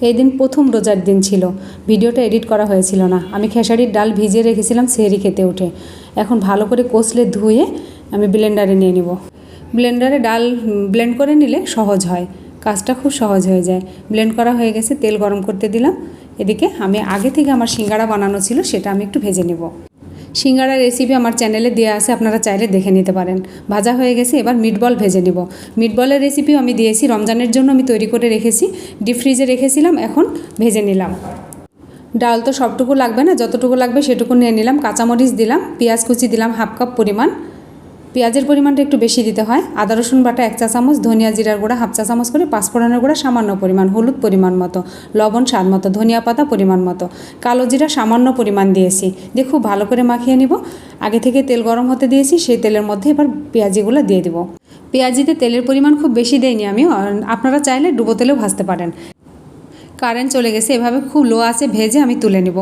এই দিন প্রথম রোজার দিন ছিল। ভিডিওটা এডিট করা হয়েছিল না। আমি খেসারির ডাল ভিজিয়ে রেখেছিলাম সেহরি খেতে উঠে এখন ভালো করে কষলে ধুয়ে আমি ব্লেন্ডারে নিয়ে নিব। ব্লেন্ডারে ডাল ব্লেন্ড করে নিলে সহজ হয়। কাজটা খুব সহজ হয়ে যায়। ব্লেন্ড করা হয়ে গেছে, তেল গরম করতে দিলাম। এদিকে আমি আগে থেকে আমার সিঙ্গারা বানানো ছিল, সেটা আমি একটু ভেজে নেব। সিঙ্গারার রেসিপি আমার চ্যানেলে দেওয়া আছে, আপনারা চাইলে দেখে নিতে পারেন। ভাজা হয়ে গেছে, এবার মিটবল ভেজে নেব। মিটবলের রেসিপিও আমি দিয়েছি, রমজানের জন্য আমি তৈরি করে রেখেছি। ডিপ ফ্রিজে রেখেছিলাম, এখন ভেজে নিলাম। ডাল তো সবটুকু লাগবে না, যতটুকু লাগবে সেটুকু নিয়ে নিলাম। কাঁচামরিচ দিলাম, পেঁয়াজ কুচি দিলাম, হাফ কাপ পরিমাণ। পেঁয়াজের পরিমাণটা একটু বেশি দিতে হয়। আদা, রসুন বাটা এক চা চামচ, ধনিয়া জিরার গুঁড়া হাফ চা চামচ করে পাঁচফোড়নের গুঁড়া সামান্য পরিমাণ, হলুদ পরিমাণ মতো, লবণ স্বাদ মতো, ধনিয়া পাতা পরিমাণ মতো, কালো জিরা সামান্য পরিমাণ দিয়েছি। দিয়ে খুব ভালো করে মাখিয়ে নিব। আগে থেকে তেল গরম হতে দিয়েছি, সেই তেলের মধ্যে এবার পেঁয়াজিগুলো দিয়ে দিব। পেঁয়াজিতে তেলের পরিমাণ খুব বেশি দেয়নি আমি আপনারা চাইলে ডুবো তেলেও ভাজতে পারেন। কারেন্ট চলে গেছে, এভাবে খুব লো আছে, ভেজে আমি তুলে নেব।